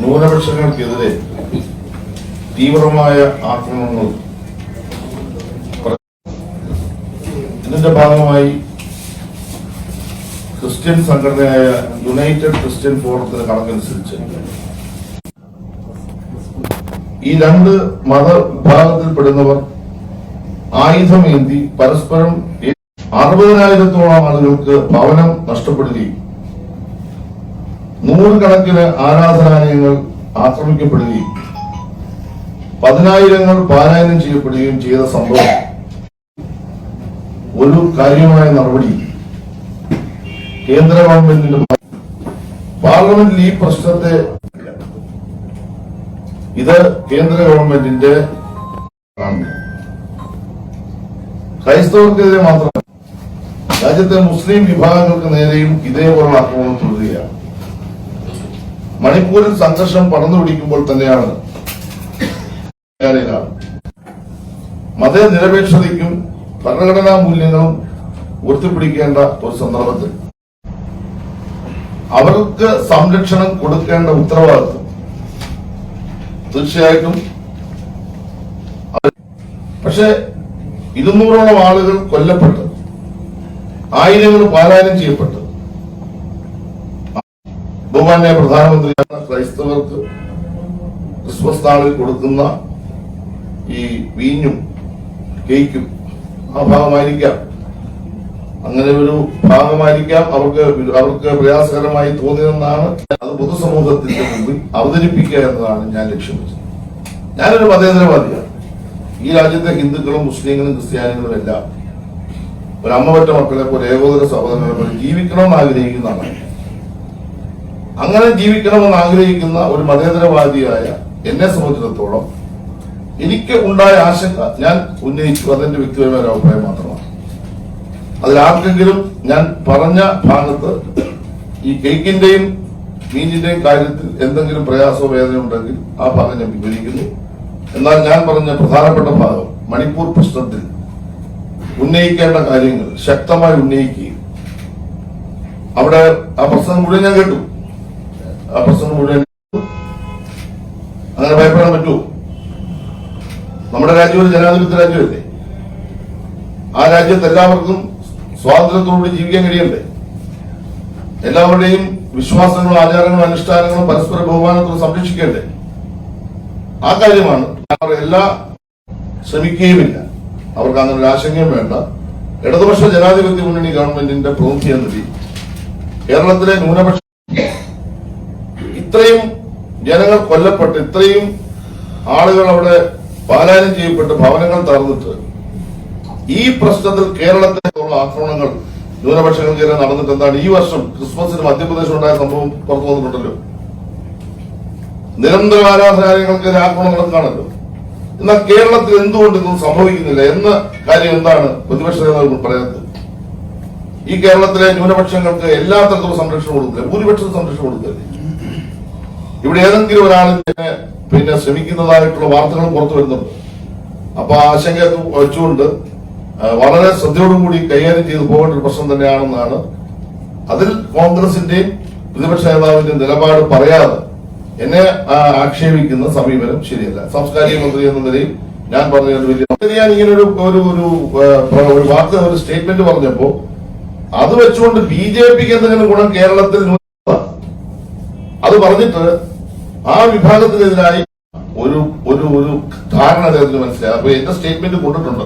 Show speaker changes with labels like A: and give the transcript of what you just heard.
A: ന്യൂനപക്ഷങ്ങൾക്കെതിരെ തീവ്രമായ ആക്രമണങ്ങൾ ഇതിന്റെ ഭാഗമായി ക്രിസ്ത്യൻ സംഘടനയായ യുണൈറ്റഡ് ക്രിസ്ത്യൻ ഫോറത്തിന്റെ കണക്കനുസരിച്ച് ഈ രണ്ട് മതവിഭാഗത്തിൽപ്പെടുന്നവർ ആയുധമേന്തി പരസ്പരം അറുപതിനായിരത്തോളം ആളുകൾക്ക് ഭവനം നഷ്ടപ്പെടുകയും നൂറുകണക്കിന് ആരാധനാലയങ്ങൾ ആക്രമിക്കപ്പെടുകയും പതിനായിരങ്ങൾ പാരായണം ചെയ്യപ്പെടുകയും ചെയ്ത സംഭവം ഒരു കാര്യമായ നടപടി കേന്ദ്ര ഗവൺമെന്റിന്റെ പാർലമെന്റിൽ ഈ പ്രശ്നത്തെ ഇത് കേന്ദ്ര ഗവൺമെന്റിന്റെ. ക്രൈസ്തവർക്കെതിരെ മാത്രമല്ല രാജ്യത്തെ മുസ്ലിം വിഭാഗങ്ങൾക്ക് നേരെയും ഇതേപോലുള്ള ആക്രമണം തുടരുകയാണ് മണിപ്പൂരിൽ സംഘർഷം പടർന്നു പിടിക്കുമ്പോൾ തന്നെയാണ് മതനിരപേക്ഷതയ്ക്കും ഭരണഘടനാ മൂല്യങ്ങളും ഉയർത്തിപ്പിടിക്കേണ്ട ഒരു സന്ദർഭത്തിൽ. അവർക്ക് സംരക്ഷണം കൊടുക്കേണ്ട ഉത്തരവാദിത്വം. തീർച്ചയായിട്ടും പക്ഷെ ഇരുന്നൂറോളം ആളുകൾ കൊല്ലപ്പെട്ടു ആയിരങ്ങൾ പാലായനം ചെയ്യപ്പെട്ടു ബഹുമാന്യ പ്രധാനമന്ത്രിയാണ് ക്രൈസ്തവർക്ക് ക്രിസ്മസ് നാളിൽ കൊടുക്കുന്ന ഈ വീഞ്ഞും കേക്കും ആ ഭാഗമായിരിക്കാം. അങ്ങനെ ഒരു ഭാഗമായിരിക്കാം. അവർക്ക് അവർക്ക് പ്രയാസകരമായി തോന്നിയതെന്നാണ് അത് പൊതുസമൂഹത്തിന്റെ മുമ്പിൽ അവതരിപ്പിക്കുക എന്നതാണ് ഞാൻ ലക്ഷ്യം വെച്ചത്. ഞാനൊരു മതേതരവാദിയാണ്. ഈ രാജ്യത്തെ ഹിന്ദുക്കളും മുസ്ലിങ്ങളും ക്രിസ്ത്യാനികളും എല്ലാം ഒരു അമ്മപറ്റ മക്കളെ പോലെ ഏകോദര സഹോദരങ്ങളെ പോലെ ജീവിക്കണമെന്ന് ആഗ്രഹിക്കുന്നതാണ്. അങ്ങനെ ജീവിക്കണമെന്ന് ആഗ്രഹിക്കുന്ന ഒരു മതേതരവാദിയായ എന്നെ സംബന്ധിച്ചിടത്തോളം എനിക്ക് ഉണ്ടായ ആശങ്ക ഞാൻ ഉന്നയിച്ചു. അതെന്റെ വ്യക്തിപരമായ അഭിപ്രായം മാത്രമാണ്. അതിലാർക്കെങ്കിലും ഞാൻ പറഞ്ഞ ഭാഗത്ത് ഈ കേക്കിന്റെയും മീനിന്റെയും കാര്യത്തിൽ എന്തെങ്കിലും പ്രയാസമോ വേദന ഉണ്ടെങ്കിൽ ആ ഭാഗം ഞാൻ വിവരിക്കുന്നു. എന്നാൽ ഞാൻ പറഞ്ഞ പ്രധാനപ്പെട്ട ഭാഗം മണിപ്പൂർ പ്രശ്നത്തിൽ ഉന്നയിക്കേണ്ട കാര്യങ്ങൾ ശക്തമായി ഉന്നയിക്കുകയും അവിടെ ആ പ്രശ്നം മുഴുവൻ ഞാൻ കേട്ടു. ആ പ്രശ്നം മുഴുവൻ അങ്ങനെ ഭയപ്പെടാൻ പറ്റുമോ നമ്മുടെ രാജ്യം ഒരു ജനാധിപത്യ രാജ്യമല്ലേ? ആ രാജ്യത്ത് എല്ലാവർക്കും സ്വാതന്ത്ര്യത്തോടുകൂടി ജീവിക്കാൻ കഴിയണ്ടേ? എല്ലാവരുടെയും വിശ്വാസങ്ങളും ആചാരങ്ങളും അനുഷ്ഠാനങ്ങളും പരസ്പര ബഹുമാനത്തോടെ സംരക്ഷിക്കേണ്ടേ? ആ കാര്യമാണ് അവർ എല്ലാ ശ്രമിക്കുകയുമില്ല. അവർക്ക് അങ്ങനെ ഒരു ആശങ്കയും വേണ്ട. ഇടതുപക്ഷ ജനാധിപത്യ മുന്നണി ഗവൺമെന്റിന്റെ പ്രതിനിധി കേരളത്തിലെ ന്യൂനപക്ഷ ഇത്രയും ജനങ്ങൾ കൊല്ലപ്പെട്ട് ഇത്രയും ആളുകൾ അവിടെ പാലായനം ചെയ്യപ്പെട്ട് ഭവനങ്ങൾ തകർന്നിട്ട് ഈ പ്രശ്നത്തിൽ കേരളത്തിലുള്ള ആക്രമണങ്ങൾ ന്യൂനപക്ഷങ്ങൾക്കെതിരെ നടന്നിട്ട് എന്താണ്? ഈ വർഷം ക്രിസ്മസിന് മധ്യപ്രദേശിൽ ഉണ്ടായ സംഭവം പുറത്തു വന്നിട്ടുണ്ടല്ലോ. നിരന്തര ആരാധനാലയങ്ങൾക്കെതിരെ ആക്രമണം കാണല്ലോ എന്നാൽ കേരളത്തിൽ എന്തുകൊണ്ട് ഇതൊന്നും സംഭവിക്കുന്നില്ല എന്ന കാര്യം എന്താണ് പ്രതിപക്ഷ നേതാവ് പറയുന്നത്? ഈ കേരളത്തിലെ ന്യൂനപക്ഷങ്ങൾക്ക് എല്ലാ തരത്തിലും സംരക്ഷണം കൊടുക്കില്ല ഭൂരിപക്ഷം സംരക്ഷണം കൊടുക്കില്ല ഇവിടെ ഏതെങ്കിലും ഒരാൾ പിന്നെ ശ്രമിക്കുന്നതായിട്ടുള്ള വാർത്തകൾ പുറത്തു വരുന്നുണ്ട് അപ്പൊ ആശങ്ക വെച്ചുകൊണ്ട് വളരെ ശ്രദ്ധയോടുകൂടി കൈകാര്യം ചെയ്തു പോകേണ്ട ഒരു പ്രശ്നം തന്നെയാണെന്നാണ് അതിൽ കോൺഗ്രസിന്റെയും പ്രതിപക്ഷ നേതാവിന്റെ നിലപാട് പറയാതെ എന്നെ ആക്ഷേപിക്കുന്ന സമീപനം ശരിയല്ല. സാംസ്കാരിക മന്ത്രി എന്ന നിലയിൽ ഞാൻ പറഞ്ഞു ഞാൻ ഇങ്ങനെ ഒരു ഒരു ഒരു വാക്ക് ഒരു സ്റ്റേറ്റ്മെന്റ് പറഞ്ഞപ്പോ അത് വെച്ചുകൊണ്ട് ബി ജെ പിക്ക് എന്തെങ്കിലും ഗുണം കേരളത്തിൽ അത് പറഞ്ഞിട്ട് ആ വിഭാഗത്തിനെതിരായി ഒരു ഒരു ഒരു ധാരണ അദ്ദേഹത്തിന് മനസ്സിലായി. അപ്പൊ എന്റെ സ്റ്റേറ്റ്മെന്റ് കൊണ്ടിട്ടുണ്ട്.